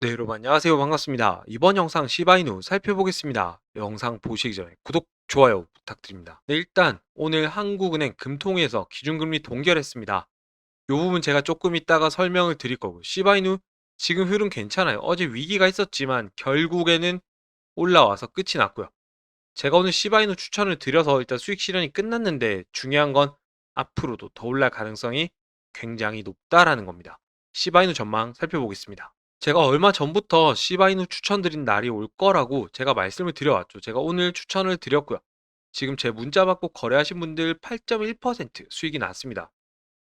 네, 여러분 안녕하세요. 반갑습니다. 이번 영상 시바이누 살펴보겠습니다. 영상 보시기 전에 구독, 좋아요 부탁드립니다. 네, 일단 오늘 한국은행 금통위에서 기준금리 동결했습니다. 이 부분 제가 조금 이따가 설명을 드릴 거고 시바이누 지금 흐름 괜찮아요. 어제 위기가 있었지만 결국에는 올라와서 끝이 났고요. 제가 오늘 시바이누 추천을 드려서 일단 수익 실현이 끝났는데 중요한 건 앞으로도 더 올라갈 가능성이 굉장히 높다라는 겁니다. 시바이누 전망 살펴보겠습니다. 제가 얼마 전부터 시바이누 추천드린 날이 올 거라고 제가 말씀을 드려왔죠. 제가 오늘 추천을 드렸고요. 지금 제 문자 받고 거래하신 분들 8.1% 수익이 났습니다.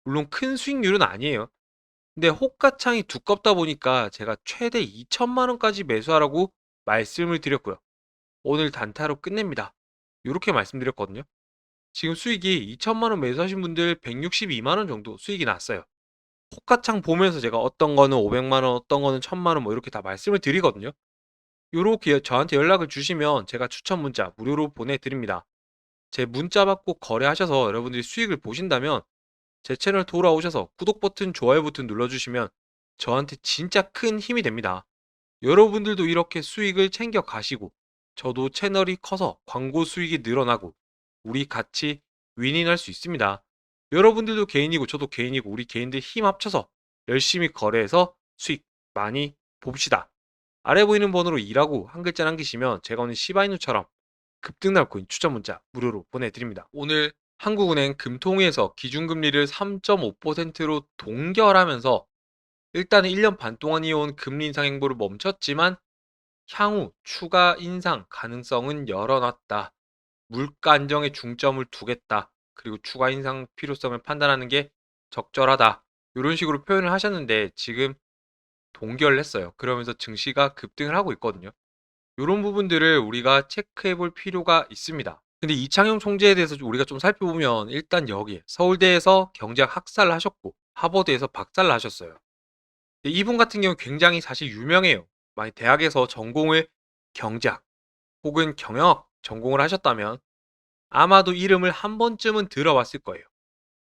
물론 큰 수익률은 아니에요. 근데 호가창이 두껍다 보니까 제가 최대 2천만 원까지 매수하라고 말씀을 드렸고요. 오늘 단타로 끝냅니다. 이렇게 말씀드렸거든요. 지금 수익이 2천만 원 매수하신 분들 162만 원 정도 수익이 났어요. 호가창 보면서 제가 어떤 거는 500만 원, 어떤 거는 1000만 원 뭐 이렇게 다 말씀을 드리거든요. 요렇게 저한테 연락을 주시면 제가 추천 문자 무료로 보내드립니다. 제 문자 받고 거래하셔서 여러분들이 수익을 보신다면 제 채널 돌아오셔서 구독 버튼, 좋아요 버튼 눌러주시면 저한테 진짜 큰 힘이 됩니다. 여러분들도 이렇게 수익을 챙겨 가시고 저도 채널이 커서 광고 수익이 늘어나고 우리 같이 윈윈할 수 있습니다. 여러분들도 개인이고 저도 개인이고 우리 개인들 힘 합쳐서 열심히 거래해서 수익 많이 봅시다. 아래 보이는 번호로 일하고 한 글자 남기시면 제가 오늘 시바이누처럼 급등날 코인 추천 문자 무료로 보내드립니다. 오늘 한국은행 금통위에서 기준금리를 3.5%로 동결하면서 일단은 1년 반 동안 이어온 금리 인상 행보를 멈췄지만 향후 추가 인상 가능성은 열어놨다. 물가 안정에 중점을 두겠다. 그리고 추가 인상 필요성을 판단하는 게 적절하다. 이런 식으로 표현을 하셨는데 지금 동결을 했어요. 그러면서 증시가 급등을 하고 있거든요. 이런 부분들을 우리가 체크해 볼 필요가 있습니다. 근데 이창용 총재에 대해서 우리가 좀 살펴보면 일단 여기 서울대에서 경제학 학사를 하셨고 하버드에서 박사를 하셨어요. 이분 같은 경우 굉장히 사실 유명해요. 만약 대학에서 전공을 경제학 혹은 경영학 전공을 하셨다면 아마도 이름을 한 번쯤은 들어봤을 거예요.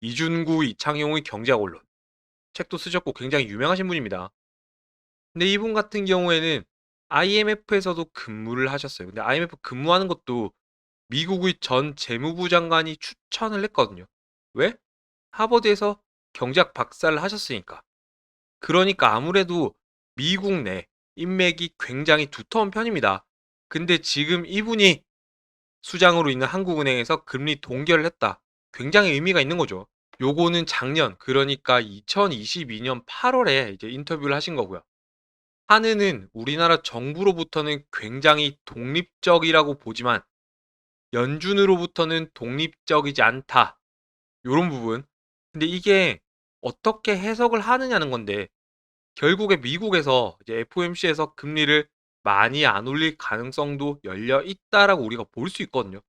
이준구, 이창용의 경제학 언론. 책도 쓰셨고 굉장히 유명하신 분입니다. 근데 이분 같은 경우에는 IMF에서도 근무를 하셨어요. 근데 IMF 근무하는 것도 미국의 전 재무부 장관이 추천을 했거든요. 왜? 하버드에서 경제학 박사를 하셨으니까. 그러니까 아무래도 미국 내 인맥이 굉장히 두터운 편입니다. 근데 지금 이분이 수장으로 있는 한국은행에서 금리 동결을 했다. 굉장히 의미가 있는 거죠. 요거는 작년, 그러니까 2022년 8월에 이제 인터뷰를 하신 거고요. 한은은 우리나라 정부로부터는 굉장히 독립적이라고 보지만 연준으로부터는 독립적이지 않다. 요런 부분. 근데 이게 어떻게 해석을 하느냐는 건데 결국에 미국에서 이제 FOMC에서 금리를 많이 안 올릴 가능성도 열려 있다라고 우리가 볼 수 있거든요.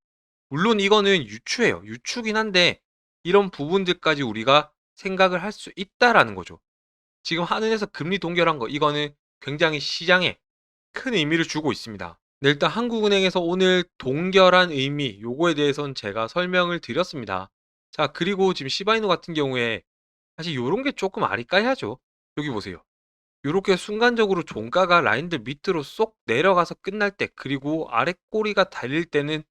물론 이거는 유추예요. 유추긴 한데 이런 부분들까지 우리가 생각을 할 수 있다라는 거죠. 지금 한은에서 금리 동결한 거 이거는 굉장히 시장에 큰 의미를 주고 있습니다. 네, 일단 한국은행에서 오늘 동결한 의미 요거에 대해서는 제가 설명을 드렸습니다. 자, 그리고 지금 시바이노 같은 경우에 사실 요런 게 조금 아리까리하죠. 여기 보세요. 요렇게 순간적으로 종가가 라인들 밑으로 쏙 내려가서 끝날 때 그리고 아래 꼬리가 달릴 때는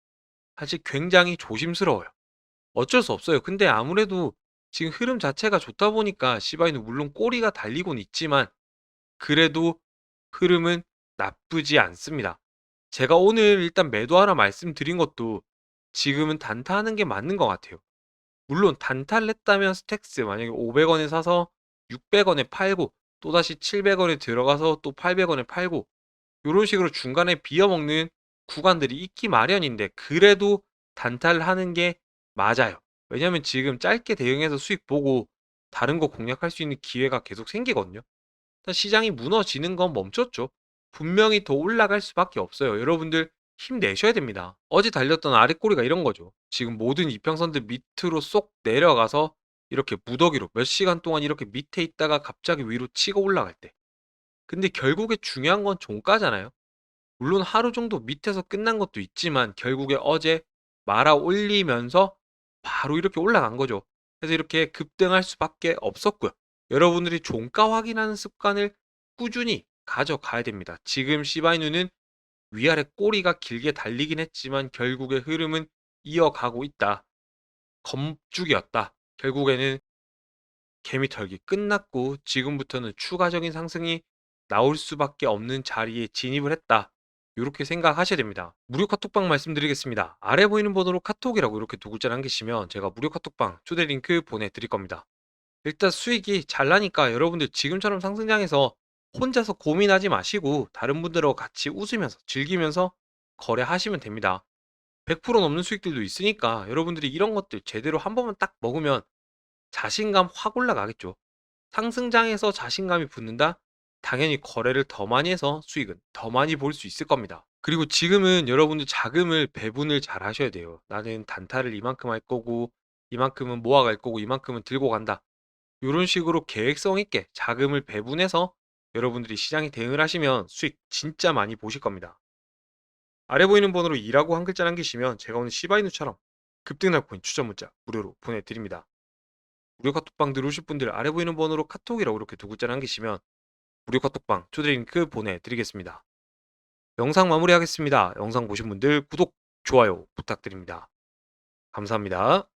사실 굉장히 조심스러워요. 어쩔 수 없어요. 근데 아무래도 지금 흐름 자체가 좋다 보니까 시바이는 물론 꼬리가 달리곤 있지만 그래도 흐름은 나쁘지 않습니다. 제가 오늘 일단 매도하라 말씀드린 것도 지금은 단타하는 게 맞는 것 같아요. 물론 단타를 했다면 스택스 만약에 500원에 사서 600원에 팔고 또다시 700원에 들어가서 또 800원에 팔고 이런 식으로 중간에 비어먹는 구간들이 있기 마련인데 그래도 단타를 하는 게 맞아요. 왜냐면 지금 짧게 대응해서 수익 보고 다른 거 공략할 수 있는 기회가 계속 생기거든요. 시장이 무너지는 건 멈췄죠. 분명히 더 올라갈 수밖에 없어요. 여러분들 힘내셔야 됩니다. 어제 달렸던 아랫꼬리가 이런 거죠. 지금 모든 이평선들 밑으로 쏙 내려가서 이렇게 무더기로 몇 시간 동안 이렇게 밑에 있다가 갑자기 위로 치고 올라갈 때. 근데 결국에 중요한 건 종가잖아요. 물론 하루 정도 밑에서 끝난 것도 있지만 결국에 어제 말아 올리면서 바로 이렇게 올라간 거죠. 그래서 이렇게 급등할 수밖에 없었고요. 여러분들이 종가 확인하는 습관을 꾸준히 가져가야 됩니다. 지금 시바이누는 위아래 꼬리가 길게 달리긴 했지만 결국의 흐름은 이어가고 있다. 검죽이었다. 결국에는 개미 털기 끝났고 지금부터는 추가적인 상승이 나올 수밖에 없는 자리에 진입을 했다. 이렇게 생각하셔야 됩니다. 무료 카톡방 말씀드리겠습니다. 아래 보이는 번호로 카톡이라고 이렇게 두 글자 남기시면 제가 무료 카톡방 초대 링크 보내드릴 겁니다. 일단 수익이 잘 나니까 여러분들 지금처럼 상승장에서 혼자서 고민하지 마시고 다른 분들하고 같이 웃으면서 즐기면서 거래하시면 됩니다. 100% 넘는 수익들도 있으니까 여러분들이 이런 것들 제대로 한 번만 딱 먹으면 자신감 확 올라가겠죠. 상승장에서 자신감이 붙는다? 당연히 거래를 더 많이 해서 수익은 더 많이 볼 수 있을 겁니다. 그리고 지금은 여러분들 자금을 배분을 잘 하셔야 돼요. 나는 단타를 이만큼 할 거고, 이만큼은 모아갈 거고, 이만큼은 들고 간다. 이런 식으로 계획성 있게 자금을 배분해서 여러분들이 시장에 대응을 하시면 수익 진짜 많이 보실 겁니다. 아래 보이는 번호로 2라고 한 글자 남기시면 제가 오늘 시바이누처럼 급등날 코인 추천 문자 무료로 보내드립니다. 무료 카톡방 들어오실 분들 아래 보이는 번호로 카톡이라고 이렇게 두 글자 남기시면 무료 카톡방 초대 링크 보내드리겠습니다. 영상 마무리하겠습니다. 영상 보신 분들 구독, 좋아요 부탁드립니다. 감사합니다.